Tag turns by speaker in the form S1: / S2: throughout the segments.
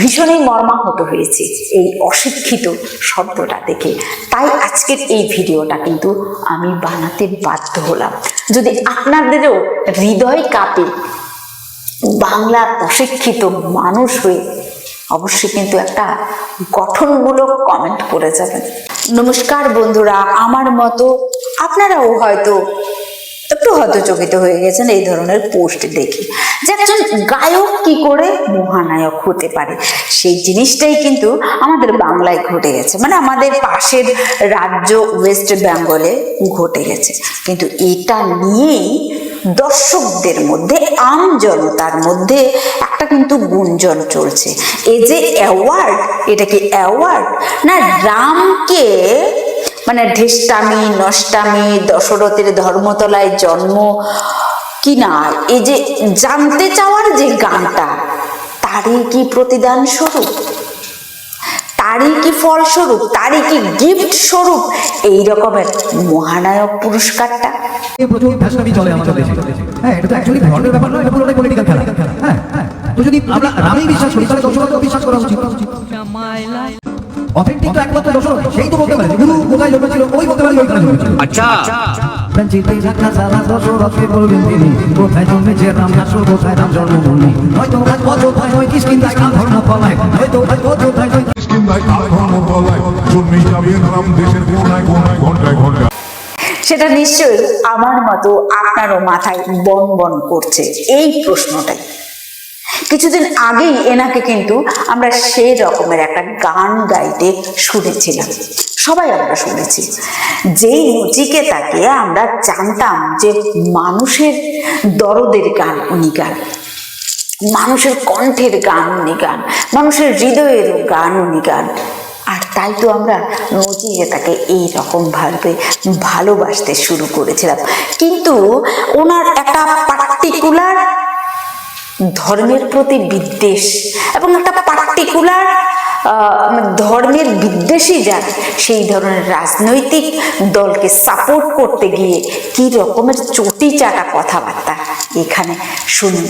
S1: ভীষণই মর্মাহত হয়েছে এই অশিক্ষিত শব্দটা দেখে। তাই আজকের এই ভিডিওটা কিন্তু আমি বানাতে বাধ্য হলাম। যদি আপনাদেরও হৃদয় কাঁপে বাংলার অশিক্ষিত মানুষ হয়ে, অবশ্যই কিন্তু একটা গঠনমূলক কমেন্ট করে যাবেন। নমস্কার বন্ধুরা, আমার মতো আপনারাও হয়তো একটু হতচকিত হয়ে গেছেন এই ধরনের পোস্ট দেখে। যে একজন গায়ক কি করে মহানায়ক হতে পারে? সেই জিনিসটাই কিন্তু আমাদের বাংলায় ঘটে গেছে। মানে আমাদের পাশের রাজ্য ওয়েস্ট বেঙ্গলে ঘটে গেছে। কিন্তু এটা নিয়েই দর্শকদের মধ্যে, আম জনতার মধ্যে একটা কিন্তু গুঞ্জন চলছে। এই যে অ্যাওয়ার্ড এটা কি অ্যাওয়ার্ড না, রামকে মানে ঢেষ্টামি, নষ্টামি, দশরথের ধর্মতলায় জন্ম কি না এই যে জানতে চাওয়ার যে গানটা তারই কি প্রতিদান স্বরূপ? তারই কি ফলস্বরূপ তারই কি গিফট স্বরূপ? এই রকমের মহানায়ক পুরস্কারটা।
S2: এই চলে আমাদের দেশে। হ্যাঁ এটা তো অ্যাকচুয়ালি ধর্মের ব্যাপার নয় এটা পুরোটাই পলিটিক্যাল খেলা। হ্যাঁ তো যদি আমরা রামেই বিশ্বাস করি তাহলে বিশ্বাস করা উচিত।
S3: আচ্ছা।
S1: সেটা নিশ্চয়ই আমার মতো আপনারও মাথায় বন বন করছে। এই প্রশ্নটাই। কিছুদিন আগেই এনাকে কিন্তু আমরা সেই রকমের একটা গান গাইতে শুনেছিলাম। সবাই আমরা শুনেছি। যেই নচিকেতাকে আমরা জানতাম যে মানুষের দরদের গান উনি গান, মানুষের কণ্ঠের গান উনি গান, মানুষের হৃদয়ের গান উনি গান। আর তাই তো আমরা নচিকেতাকে এই রকম ভাবে ভালোবাসতে শুরু করেছিলাম। কিন্তু ওনার একটা পার্টিকুলার ধর্মের প্রতি বিদ্বেষ এবং একটা পার্টিকুলার ধর্মের বিদ্বেষী যান সেই ধরনের রাজনৈতিক দলকে সাপোর্ট করতে গিয়ে কি রকমের চটি চাটা কথাবার্তা এখানে শুনুন।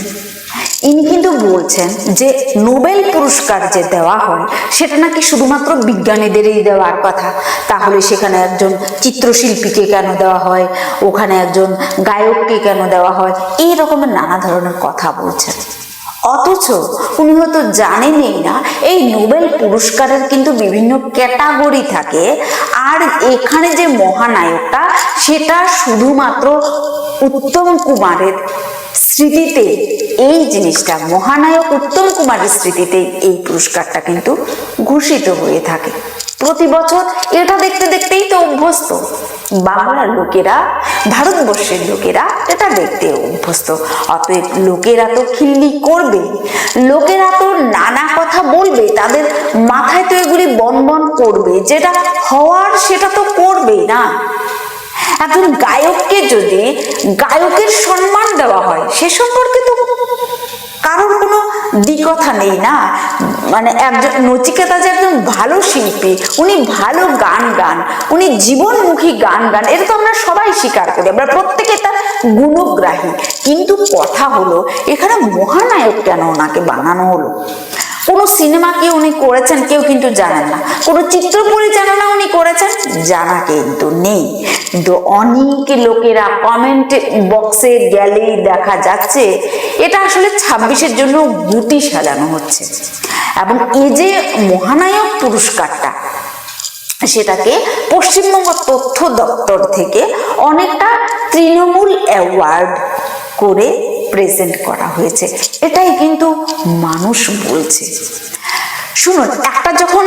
S1: ইনি কিন্তু বলছেন যে নোবেল পুরস্কার যে দেওয়া হয়, সেটা নাকি শুধুমাত্র বিজ্ঞানীদেরই দেওয়ার কথা। তাহলে সেখানে একজন চিত্রশিল্পীকে কেন দেওয়া হয়? ওখানে একজন গায়ককে কেন দেওয়া হয়? এই রকমের নানা ধরনের কথা বলছেন। অথচ উনি হয়তো জানেনই না, এই নোবেল পুরস্কারের কিন্তু বিভিন্ন ক্যাটাগরি থাকে। আর এখানে যে মহানায়কটা, সেটা শুধুমাত্র উত্তম কুমারের স্মৃতিতে এই জিনিসটা, মহানায়ক উত্তম কুমারের স্মৃতিতে এই পুরস্কারটা কিন্তু ঘোষিত হয়ে থাকে। প্রতি বছর এটা দেখতে দেখতেই তো অভ্যস্ত। বাংলার লোকেরা, ভারতবর্ষের লোকেরা এটা দেখতে অভ্যস্ত। অতএব লোকেরা তো খিল্লি করবে। লোকেরা তো নানা কথা বলবে, তাদের মাথায় তো এগুলি বনবন করবে। যেটা হওয়ার সেটা তো করবেই না। একজন গায়ককে যদি গায়কের সম্মান দেওয়া হয়, সে সম্পর্কে তো কারোর কোনো দিকথা নেই না। মানে একজন নচিকেতা যে একজন ভালো শিল্পী, উনি ভালো গান গান, উনি জীবনমুখী গান গান, এটা তো আমরা সবাই স্বীকার করি, আমরা প্রত্যেকে তার গুণগ্রাহী। কিন্তু কথা হলো, এখানে মহানায়ক কেন ওনাকে বানানো হলো? কোনো সিনেমা কি উনি করেছেন কেউ কিন্তু জানেন না। কোনো চিত্র পরিচালনা উনি করেছেন? জানা কিন্তু নেই। কিন্তু অনেক লোকেরা কমেন্ট বক্সে গেলেই দেখা যাচ্ছে, এটা আসলে ছাব্বিশের জন্য গুটি সাজানো হচ্ছে। এবং এই যে মহানায়ক পুরস্কারটা, সেটাকে পশ্চিমবঙ্গ তথ্য দপ্তর থেকে অনেকটা তৃণমূল অ্যাওয়ার্ড করে প্রেজেন্ট করা হয়েছে। এটাই কিন্তু মানুষ বলছে। শুনুন, একটা যখন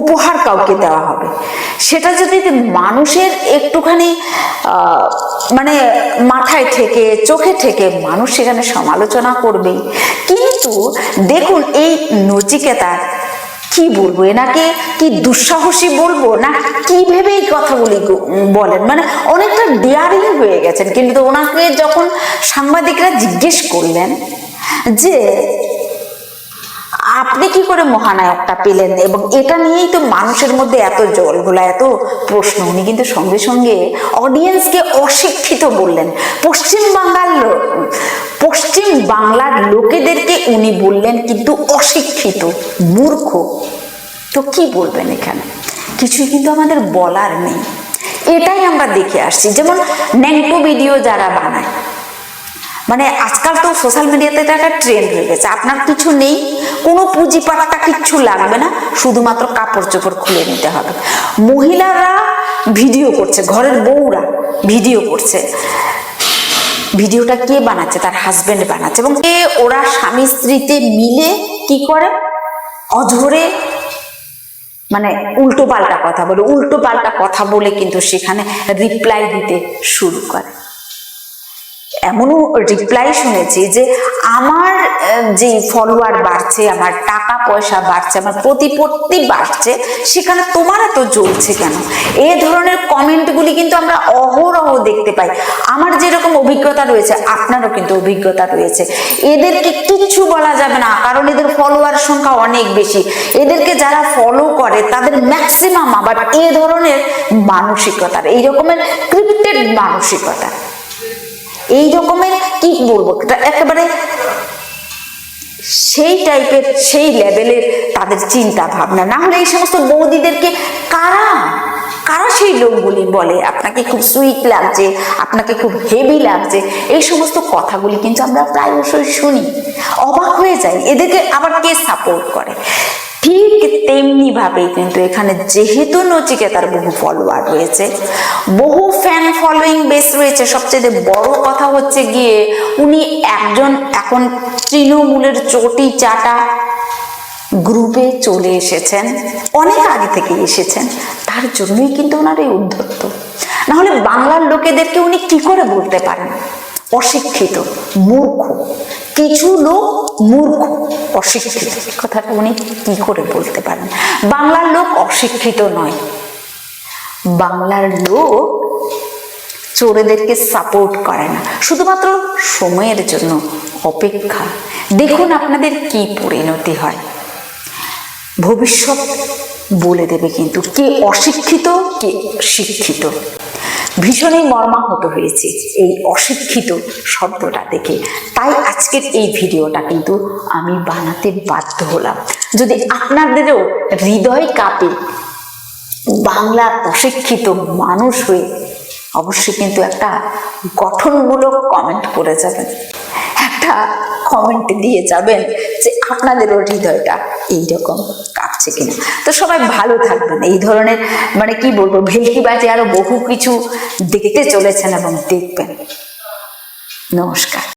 S1: উপহার কাউকে দেওয়া হবে, সেটা যদি মানুষের একটুখানি মানে মাথায় থেকে, চোখে থেকে মানুষ সেখানে সমালোচনা করবে করবেই কিন্তু দেখুন এই নচিকেতা, কি বলব এনাকে? কি দুঃসাহসী বলব? না, কি ভেবে এই কথাগুলি বলেন? মানে অনেকটা ডেয়ারিং হয়ে গেছেন। কিন্তু ওনাকে যখন সাংবাদিকরা জিজ্ঞেস করলেন যে, আপনি কি করে মহানায়কটা পেলেন? এবং এটা নিয়েই তো মানুষের মধ্যে এত জল ঘোলা এত প্রশ্ন। উনি কিন্তু সঙ্গে সঙ্গে অডিয়েন্সকে অশিক্ষিত বললেন। পশ্চিম বাংলার পশ্চিম বাংলার লোকেদেরকে উনি বললেন কিন্তু অশিক্ষিত, মূর্খ। তো কি বলবেন এখানে? কিছুই কিন্তু আমাদের বলার নেই। এটাই আমরা দেখে আসছি। যেমন ন্যাংটো ভিডিও যারা বানায় মানে আজকাল তো সোশ্যাল মিডিয়াতে এটা একটা ট্রেন্ড হয়ে গেছে। আপনার কিছু নেই, কোনো পুঁজি পাট্টা কিচ্ছু লাগবে না, শুধুমাত্র কাপড় চোপড় খুলে নিতে হবে। মহিলারা ভিডিও করছে, ঘরের বউরা ভিডিও করছে। ভিডিওটা কে বানাচ্ছে? তার হাজবেন্ড বানাচ্ছে। এবং কে ওরা স্বামী স্ত্রীতে মিলে কি করে? অধরে মানে উল্টো পাল্টা কথা বলে উল্টো পাল্টা কথা বলে কিন্তু সেখানে রিপ্লাই দিতে শুরু করে। এমনও রিপ্লাই শুনেছি যে আমার যে ফলোয়ার বাড়ছে, আমার টাকা পয়সা বাড়ছে, আমার প্রতিপত্তি বাড়ছে, সেখানে তোমার এত জ্বলছে কেন? এ ধরনের কমেন্টগুলি কিন্তু আমরা অহরহ দেখতে পাই। আমার যেরকম অভিজ্ঞতা রয়েছে, আপনারও কিন্তু অভিজ্ঞতা রয়েছে। এদেরকে কিচ্ছু বলা যাবে না, কারণ এদের ফলোয়ার সংখ্যা অনেক বেশি। এদেরকে যারা ফলো করে, তাদের ম্যাক্সিমাম আবার এ ধরনের মানসিকতার, এই রকমের ক্রিপ্টেড মানসিকতা। এই রকমের কি বলব? একেবারে সেই টাইপের সেই লেভেলের তাদের চিন্তা ভাবনা না হলে এই সমস্ত বৌদিদেরকে কারা? কারা সেই লোকগুলি বলে? আপনাকে খুব সুইট লাগছে, আপনাকে খুব হেভি লাগছে। এই সমস্ত কথাগুলি কিন্তু আমরা প্রায়শই শুনি। অবাক হয়ে যাই। এদেরকে আবার কে সাপোর্ট করে? ঠিক তেমনি ভাবে কিন্তু এখানে যেহেতু নচিকেতার বহু ফলোয়ার রয়েছে, বহু ফ্যান ফলোয়িং বেস রয়েছে, সবচেয়ে বড় কথা হচ্ছে গিয়ে উনি একজন এখন তৃণমূলের চটি চাটা গ্রুপে চলে এসেছেন, অনেক আগে থেকে এসেছেন, তার জন্যই কিন্তু ওনার এই উদ্ধত্ত। নাহলে বাংলার লোকেদেরকে উনি কি করে বলতে পারেন? অশিক্ষিত, মূর্খ কিছু লোক মূর্খ, অশিক্ষিত। কথাটা উনি কি করে বলতে পারেন? বাংলার লোক অশিক্ষিত নয়। বাংলার লোক চোরেদেরকে সাপোর্ট করে না। শুধুমাত্র সময়ের জন্য অপেক্ষা। দেখুন আপনাদের কি পরিণতি হয়। ভবিষ্যৎ বলে দেবে কিন্তু কে অশিক্ষিত, কে শিক্ষিত। ভীষণই মর্মাহত হয়েছে এই অশিক্ষিত শব্দটা দেখে। তাই আজকের এই ভিডিওটা কিন্তু আমি বানাতে বাধ্য হলাম। যদি আপনাদেরও হৃদয় কাঁপে বাংলার অশিক্ষিত মানুষ হয়ে, অবশ্যই কিন্তু একটা গঠনমূলক কমেন্ট করে যাবেন। একটা কমেন্ট দিয়ে যাবেন যে আপনাদেরও হৃদয়টা এইরকম কাঁপছে কিনা। তো সবাই ভালো থাকবেন। এই ধরনের মানে কি বলব ভেলকি বাজে আরও বহু কিছু দেখতে চলেছেন এবং দেখবেন। নমস্কার।